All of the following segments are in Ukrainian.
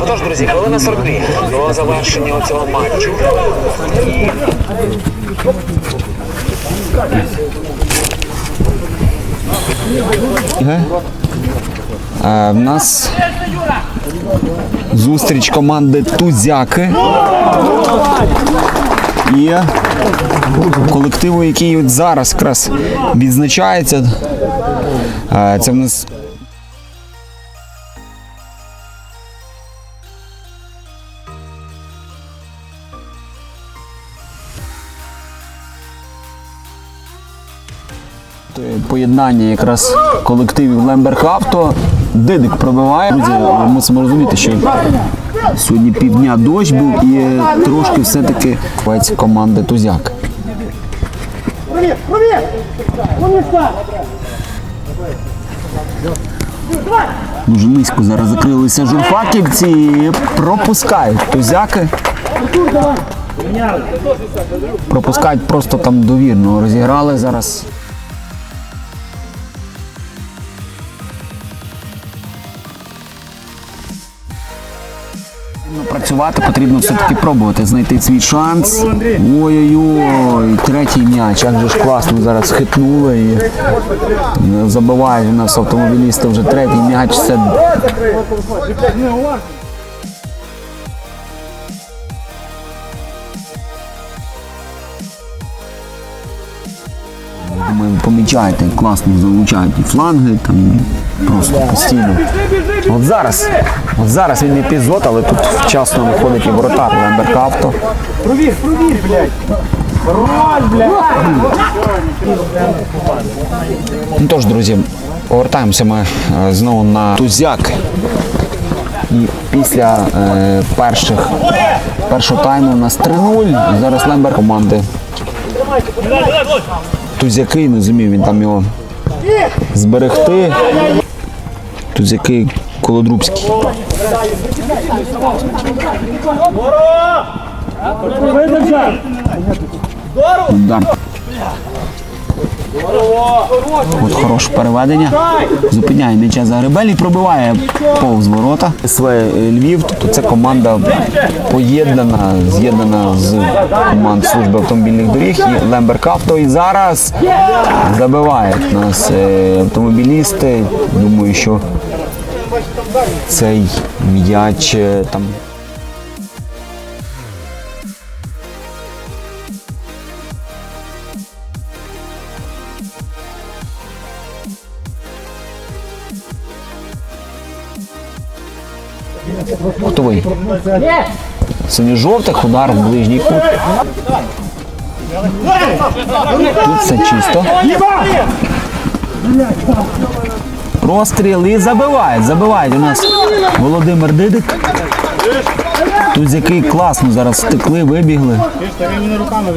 Отож, друзі, хвилина 42 до завершення цього матчу. Е, В нас зустріч команди Тузяки і колективу, який от зараз якраз відзначається. Е, Це в нас поєднання якраз колективів Лемберг Авто. Дидик пробиває. Друзі, мусимо розуміти, що сьогодні півдня дощ був і трошки все-таки бувається команди Тузяк. Дуже низько зараз закрилися журфаківці і пропускають тузяки. Пропускають просто там довірно. Розіграли зараз. Працювати потрібно все-таки пробувати знайти свій шанс. Ой-ой-ой, третій м'яч. Як же ж класно зараз хитнули і забиває у нас автомобілісти вже третій м'яч. Це Ми помічаєте, класно залучають і фланги, там просто постійно. От зараз, от зараз він епізод, але тут вчасно виходить і воротар Лемберг Авто. Провір, провір, блядь. Роль, блядь. Ну тож, друзі, повертаємося ми е, знову на Тузяк. І після е, перших, першого тайму у нас 3-0. Зараз Лемберг команди. Тузяки, не зумів він там його зберегти. Тузяки Колодрубський. Удар. От хороше переведення. Зупиняє м'яча за гребель і пробиває повз ворота. СВ Львів, тобто це команда поєднана, з'єднана з команд служби автомобільних доріг і Лемберг Авто. І зараз забивають нас е, автомобілісти. Думаю, що цей м'яч е, там. Готовий. Синьо-жовтих, удар в ближній кут. Тут все чисто. Розстріл забивають. Забивають у нас Володимир Дидик. Тут який класно зараз втекли, вибігли. Руками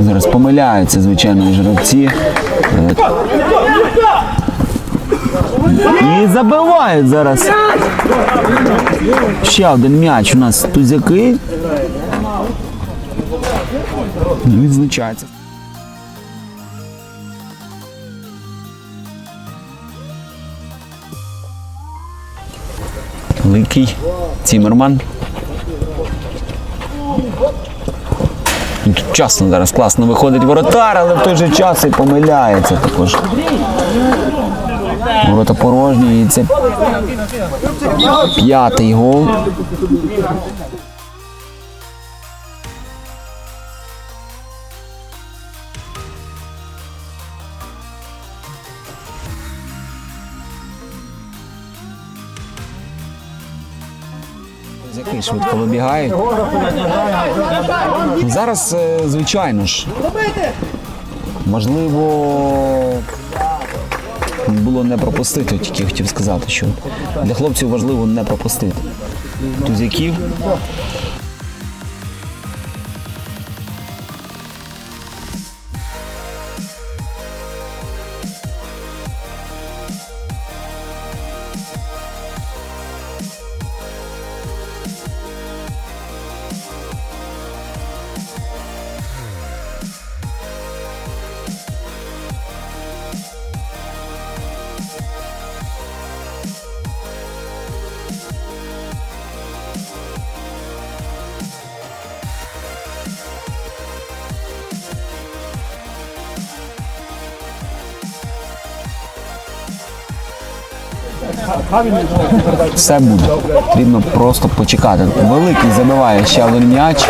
Зараз помиляються, звичайно, і. Е, І забивають зараз. Ще один м'яч у нас тузяки. Відзначається. Великий Цімерман. Часно зараз класно виходить воротар, але в той же час і помиляється також. Ворота порожні і це п'ятий гол. Зяки швидко вибігають. Зараз, е, звичайно ж, можливо. Було не пропустити, тільки хотів сказати, що для хлопців важливо не пропустити тузяків. Все буде. Потрібно просто почекати. Великий забиває ще один м'яч.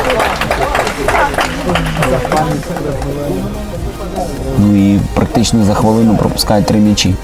Ну і практично за хвилину пропускає три м'ячі.